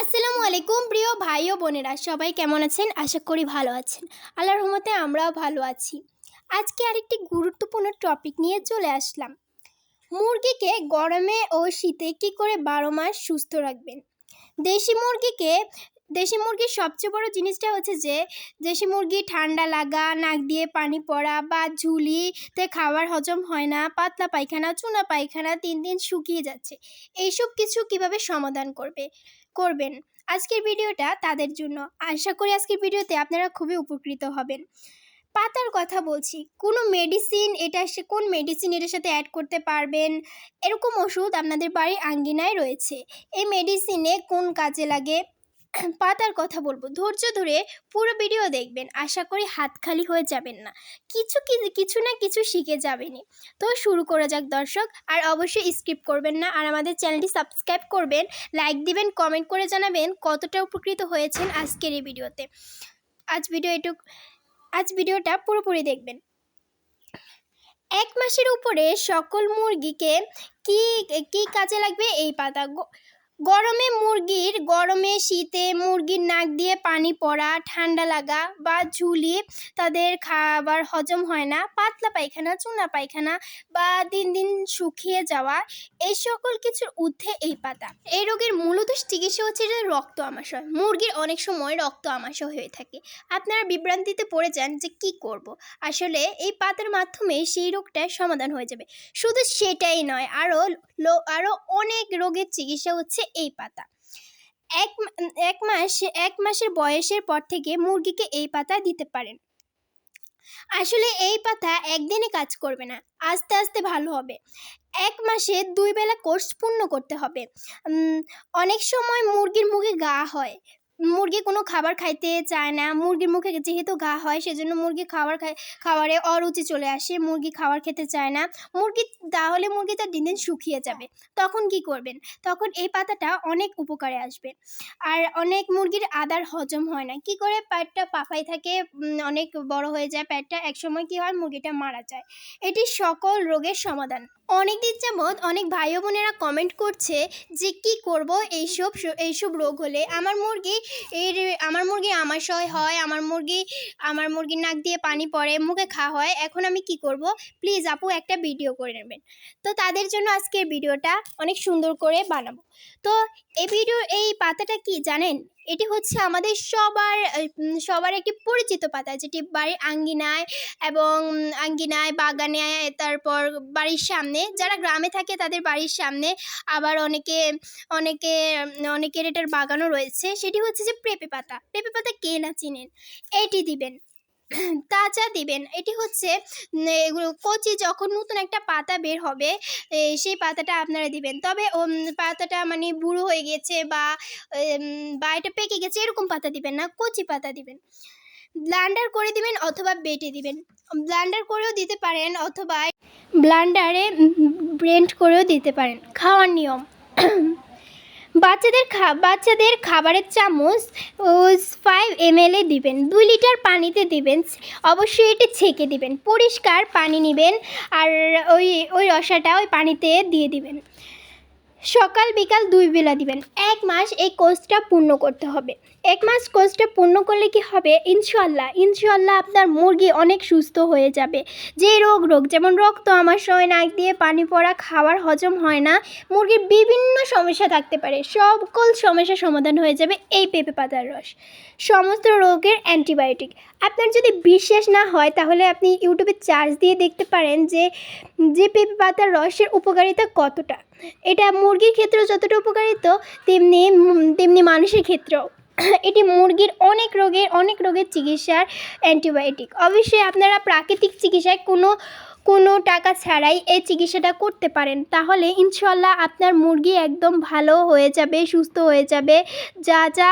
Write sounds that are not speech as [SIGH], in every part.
আসসালামু আলাইকুম, প্রিয় ভাই ও বোনেরা। সবাই কেমন আছেন? আশা করি ভালো আছেন। আল্লাহর রহমতে আমরাও ভালো আছি। আজকে আরেকটি গুরুত্বপূর্ণ টপিক নিয়ে চলে আসলাম। মুরগিকে গরমে ও শীতে কী করে বারো মাস সুস্থ রাখবেন? দেশি মুরগিকে দেশি মুরগির সবচেয়ে বড় জিনিসটা হচ্ছে যে, দেশি মুরগি ঠান্ডা লাগা, নাক দিয়ে পানি পড়া বা ঝুলিতে খাবার হজম হয় না, পাতলা পায়খানা, চুনা পায়খানা তিন দিন শুকিয়ে যাচ্ছে। এইসব কিছু কীভাবে সমাধান করবে, করবেন? আজকের ভিডিওটা তাদের জন্য। আশা করি আজকের ভিডিওতে আপনারা খুবই উপকৃত হবেন। পাতার কথা বলছি, কোনো মেডিসিন এটা সে, কোন মেডিসিন এটার সাথে অ্যাড করতে পারবেন? এরকম ওষুধ আপনাদের বাড়ির আঙ্গিনায় রয়েছে। এই মেডিসিনে কোন কাজে লাগে? পাতার কথা বলব। ধৈর্য ধরে পুরো ভিডিও দেখবেন। আশা করি হাত খালি হয়ে যাবেন না। কিছু কিছু না কিছু শিখে যাবেনই। তো শুরু করা যাক দর্শক। আর অবশ্যই স্কিপ করবেন না। আর আমাদের চ্যানেলটি সাবস্ক্রাইব করবেন। লাইক দিবেন কমেন্ট করে জানাবেন কতটা উপকৃত হয়েছেন আজকের এই ভিডিওতে আজ ভিডিও এটুক, আজ ভিডিওটা পুরোপুরি দেখবেন। এক মাসের উপরে সকল মুরগিকে কি কি কাজে লাগবে এই পাতা? গরমে মুরগির, গরমে শীতে মুরগির নাক দিয়ে পানি পড়া, ঠান্ডা লাগা বা ঝুলি তাদের খাবার হজম হয় না। পাতলা পায়খানা, চুনা পায়খানা বা দিন দিন শুকিয়ে যাওয়া, এই সকল কিছুর ঊর্ধ্বে এই পাতা। এই রোগের মূলত চিকিৎসা হচ্ছে যে রক্ত আমাশয়। মুরগির অনেক সময় রক্ত আমাশয় হয়ে থাকে। আপনারা বিভ্রান্তিতে পড়ে যান যে কি করব। আসলে এই পাতার মাধ্যমে সেই রোগটা সমাধান হয়ে যাবে। শুধু সেটাই নয় আরও আরও অনেক রোগের চিকিৎসা হচ্ছে এই পাতা। এক এক মাস, এক মাসের বয়সের পর থেকে মুরগিকে এই পাতা দিতে পারেন। আসলে এই পাতা একদিনে কাজ করবে না, আস্তে আস্তে ভালো হবে। এক মাসে দুই বেলা কোর্স পূর্ণ করতে হবে। অনেক সময় মুরগির মুখে গা হয় মুরগি কোনো খাবার খাইতে চায় না। মুরগির মুখে যেহেতু ঘা হয়, সেজন্য মুরগি খাবার খাবারে অরুচি চলে আসে, মুরগি খাবার খেতে চায় না। মুরগি, তাহলে মুরগিটা দিন দিন শুকিয়ে যাবে। তখন কি করবেন? তখন এই পাতাটা অনেক উপকারে আসবে। আর অনেক মুরগির আদার হজম হয় না। কি করে পেটটা পাফাই থাকে? অনেক বড় হয়ে যায় পেটটা। একসময় কি হয়? মুরগিটা মারা যায়। এটি সকল রোগের সমাধান। অনেক দিন যাবৎ অনেক ভাই বোনেরা কমেন্ট করছে যে, কি করব? এইসব এইসব রোগ হলে আমার মুরগি এর আমার মুরগি আমাশয় হয়, আমার মুরগি, আমার মুরগির নাক দিয়ে পানি পড়ে, মুখে খাওয়া হয়, এখন আমি কি করব? প্লিজ আপু একটা ভিডিও করে নেবেন। তো তাদের জন্য আজকের ভিডিওটা অনেক সুন্দর করে বানাবো। তো এই ভিডিও এই পাতাটা কি জানেন? এটি হচ্ছে আমাদের সবার সবার একটি পরিচিত পাতা, যেটি বাড়ির আঙ্গিনায় এবং আঙ্গিনায়, বাগানে তারপর বাড়ির সামনে, যারা গ্রামে থাকে তাদের বাড়ির সামনে আবার অনেকে অনেকে অনেকের এটার বাগানও রয়েছে। সেটি হচ্ছে যে পেঁপে পাতা। পেঁপে পাতা কে না চিনেন? এটি দিবেন। [CLEARS THROAT] তাজা দিবেন। এটি হচ্ছে এগুলো কচি যখন নতুন একটা পাতা বের হবে সেই পাতাটা আপনারা দিবেন। তবে পাতাটা মানে বুড়ো হয়ে গেছে বা বা এটা পেকে গেছে, এরকম পাতা দিবেন না, কচি পাতা দিবেন। ব্লান্ডার করে দিবেন অথবা বেটে দিবেন। ব্লান্ডার করেও দিতে পারেন অথবা ব্লান্ডারে ব্রেন্ড করেও দিতে পারেন। খাওয়ার নিয়ম। [CLEARS THROAT] বাচ্চাদের খা, বাচ্চাদের খাবারের চামচ ফাইভ এম এ দিবেন। দুই লিটার পানিতে দিবেন। অবশ্যই এটি ছেঁকে দিবেন। পরিষ্কার পানি নেবেন আর ওই ওই রসাটা ওই পানিতে দিয়ে দিবেন। সকাল বিকাল দুই বেলা দিবেন। এক মাস এই কোর্সটা পূর্ণ করতে হবে। এক মাস কোর্সটা পূর্ণ করলে কি হবে? ইনশাল্লাহ ইনশাল্লাহ আপনার মুরগি অনেক সুস্থ হয়ে যাবে। যে রোগ রোগ, যেমন রক্ত আমাশয় নাক দিয়ে পানি পড়া খাবার হজম হয় না, মুরগির বিভিন্ন সমস্যা থাকতে পারে। সকল সমস্যার সমাধান হয়ে যাবে এই পেঁপে পাতার রস। সমস্ত রোগের অ্যান্টিবায়োটিক। আপনার যদি বিশ্বাস না হয়, তাহলে আপনি ইউটিউবে চার্জ দিয়ে দেখতে পারেন যে যে পেঁপে পাতার রসের উপকারিতা কতটা। এটা মুরগির ক্ষেত্রেও যতটা উপকারিত, তেমনি তেমনি মানুষের ক্ষেত্রেও। এটি মুরগির অনেক রোগের অনেক রোগের চিকিৎসার অ্যান্টিবায়োটিক। অবশ্যই আপনারা প্রাকৃতিক চিকিৎসায় কোনো কোনো টাকা ছাড়াই এই চিকিৎসাটা করতে পারেন। তাহলে ইনশাল্লাহ আপনার মুরগি একদম ভালো হয়ে যাবে, সুস্থ হয়ে যাবে, যা যা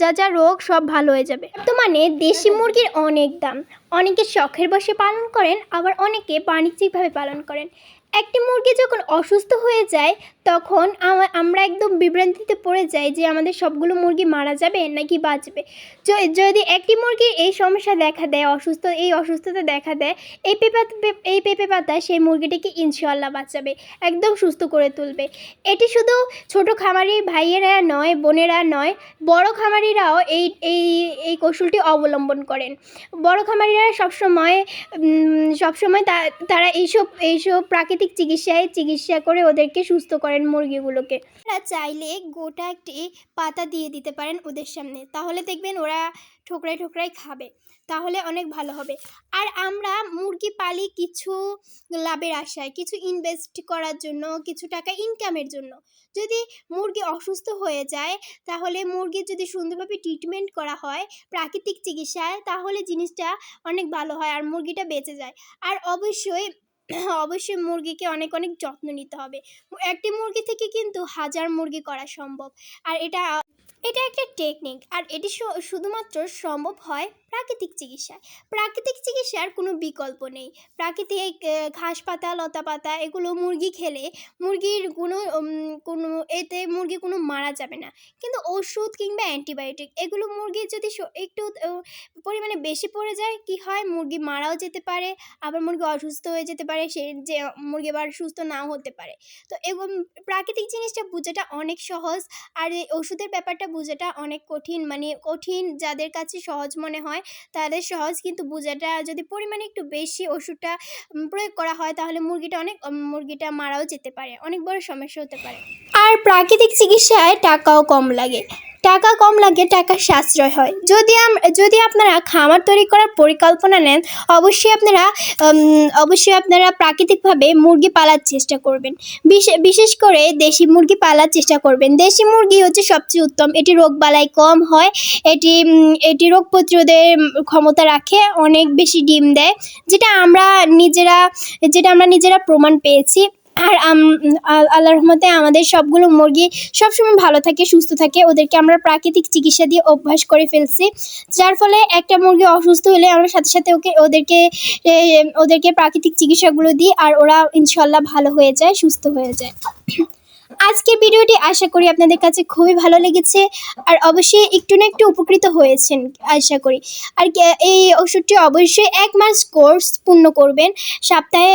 যা যা রোগ সব ভালো হয়ে যাবে। বর্তমানে দেশি মুরগির অনেক দাম। অনেকে শখের বসে পালন করেন, আবার অনেকে বাণিজ্যিকভাবে পালন করেন। একটি মুরগি যখন অসুস্থ হয়ে যায়, তখন আমা- আমরা একদম বিভ্রান্তিতে পড়ে যাই যে আমাদের সবগুলো মুরগি মারা যাবে নাকি বাঁচবে। যদি একটি মুরগির এই সমস্যা দেখা দেয়, অসুস্থ, এই অসুস্থতা দেখা দেয়, এই পেঁপা, এই পেঁপে পাতা সেই মুরগিটিকে ইনশাল্লাহ বাঁচাবে, একদম সুস্থ করে তুলবে। এটি শুধু ছোট খামারি ভাইয়েরা নয়, বোনেরা নয়, বড় খামারিরাও এই এই এই কৌশলটি অবলম্বন করেন। বড় খামারিরা সবসময় সবসময় তারা এইসব এইসব প্রাকৃতিক চিকিৎসায় চিকিৎসা করে ওদেরকে সুস্থ করেন মুরগিগুলোকে। আপনারা চাইলে গোটা একটি পাতা দিয়ে দিতে পারেন ওদের সামনে। তাহলে দেখবেন ওরা ঠোকরাই ঠোকরাই খাবে। তাহলে অনেক ভালো হবে। আর আমরা মুরগি পালি কিছু লাভের আশায়, কিছু ইনভেস্ট করার জন্য, কিছু টাকা ইনকামের জন্য। যদি মুরগি অসুস্থ হয়ে যায়, তাহলে মুরগির যদি সুন্দরভাবে ট্রিটমেন্ট করা হয়, প্রাকৃতিক চিকিৎসায়, তাহলে জিনিসটা অনেক ভালো হয় আর মুরগিটা বেঁচে যায়। আর অবশ্যই অবশ্যই মুরগিকে অনেক অনেক যত্ন নিতে হবে। একটি মুরগি থেকে কিন্তু হাজার মুরগি করা সম্ভব। আর এটা এটা একটা টেকনিক আর এটি শুধুমাত্র সম্ভব হয় প্রাকৃতিক চিকিৎসায় প্রাকৃতিক চিকিৎসার কোনো বিকল্প নেই। প্রাকৃতিক ঘাস পাতা, লতা পাতা, এগুলো মুরগি খেলে মুরগির কোনো কোনো, এতে মুরগি কোনো মারা যাবে না। কিন্তু ওষুধ কিংবা অ্যান্টিবায়োটিক, এগুলো মুরগির যদি একটু পরিমাণে বেশি পড়ে যায়, কি হয়? মুরগি মারাও যেতে পারে, আবার মুরগি অসুস্থ হয়ে যেতে পারে, সে যে, মুরগি আবার সুস্থ নাও হতে পারে। তো এবং প্রাকৃতিক জিনিসটা বোঝাটা অনেক সহজ, আর এই ওষুধের ব্যাপারটা বোঝাটা অনেক কঠিন মানে কঠিন যাদের কাছে সহজ মনে হয় তাদের সহজ কিন্তু বোঝাটা, যদি পরিমাণে একটু বেশি ওষুধটা প্রয়োগ করা হয়, তাহলে মুরগিটা অনেক মুরগিটা মারাও যেতে পারে। অনেক বড় সমস্যা হতে পারে। আর প্রাকৃতিক চিকিৎসায় টাকাও কম লাগে। টাকা কম লাগে, টাকা সাশ্রয় হয়। যদি যদি আপনারা খামার তৈরি করার পরিকল্পনা নেন, অবশ্যই আপনারা অবশ্যই আপনারা প্রাকৃতিকভাবে মুরগি পালার চেষ্টা করবেন। বিশে- বিশেষ করে দেশি মুরগি পালার চেষ্টা করবেন। দেশি মুরগি হচ্ছে সবচেয়ে উত্তম। এটি রোগ বালাই কম হয়, এটি এটি রোগ প্রতিরোধের ক্ষমতা রাখে, অনেক বেশি ডিম দেয়, যেটা আমরা নিজেরা, যেটা আমরা নিজেরা প্রমাণ পেয়েছি। আর আল্লাহ রহমতে আমাদের সবগুলো মুরগি সবসময় ভালো থাকে, সুস্থ থাকে। ওদেরকে আমরা প্রাকৃতিক চিকিৎসা দিয়ে অভ্যাস করে ফেলছি। যার ফলে একটা মুরগি অসুস্থ হলে আমরা সাথে সাথে ওকে, ওদেরকে ওদেরকে প্রাকৃতিক চিকিৎসাগুলো দিই আর ওরা ইনশাল্লাহ ভালো হয়ে যায়, সুস্থ হয়ে যায়। আজকের ভিডিওটি আশা করি আপনাদের কাছে খুবই ভালো লেগেছে আর অবশ্যই একটু না একটু উপকৃত হয়েছেন, আশা করি। আর এই ওষুধটি অবশ্যই এক মাস কোর্স পূর্ণ করবেন। সপ্তাহে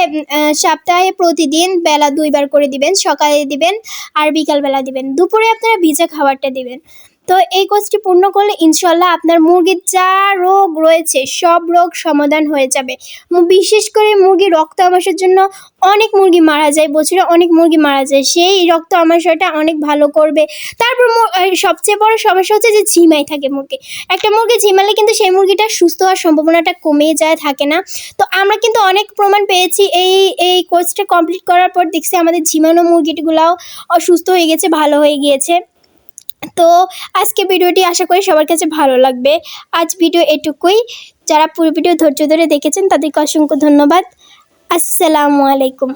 সপ্তাহে প্রতিদিন বেলা দুইবার করে দিবেন, সকালে দিবেন আর বিকালবেলা দিবেন। দুপুরে আপনারা ভিজা খাবারটা দিবেন। তো এই কোর্সটি পূর্ণ করলে ইনশাল্লাহ আপনার মুরগির যা রোগ রয়েছে, সব রোগ সমাধান হয়ে যাবে। বিশেষ করে মুরগির রক্ত আমাশার জন্য অনেক মুরগি মারা যায়, বছরে অনেক মুরগি মারা যায়। সেই রক্ত আমাশয়টা অনেক ভালো করবে। তারপর সবচেয়ে বড় সমস্যা হচ্ছে যে ঝিমাই থাকে মুরগি একটা মুরগি ঝিমালে কিন্তু সেই মুরগিটা সুস্থ হওয়ার সম্ভাবনাটা কমে যায়, থাকে না। তো আমরা কিন্তু অনেক প্রমাণ পেয়েছি এই এই কোর্সটা কমপ্লিট করার পর দেখছি আমাদের ঝিমানো মুরগিগুলাও অসুস্থ হয়ে গেছে, ভালো হয়ে গিয়েছে। তো আজকে ভিডিওটি আশা করি সবার কাছে ভালো লাগবে। আজ ভিডিও এটুকুই। যারা পুরো ভিডিও ধৈর্য ধরে দেখেছেন, তাদেরকে অসংখ্য ধন্যবাদ। আসসালামু আলাইকুম।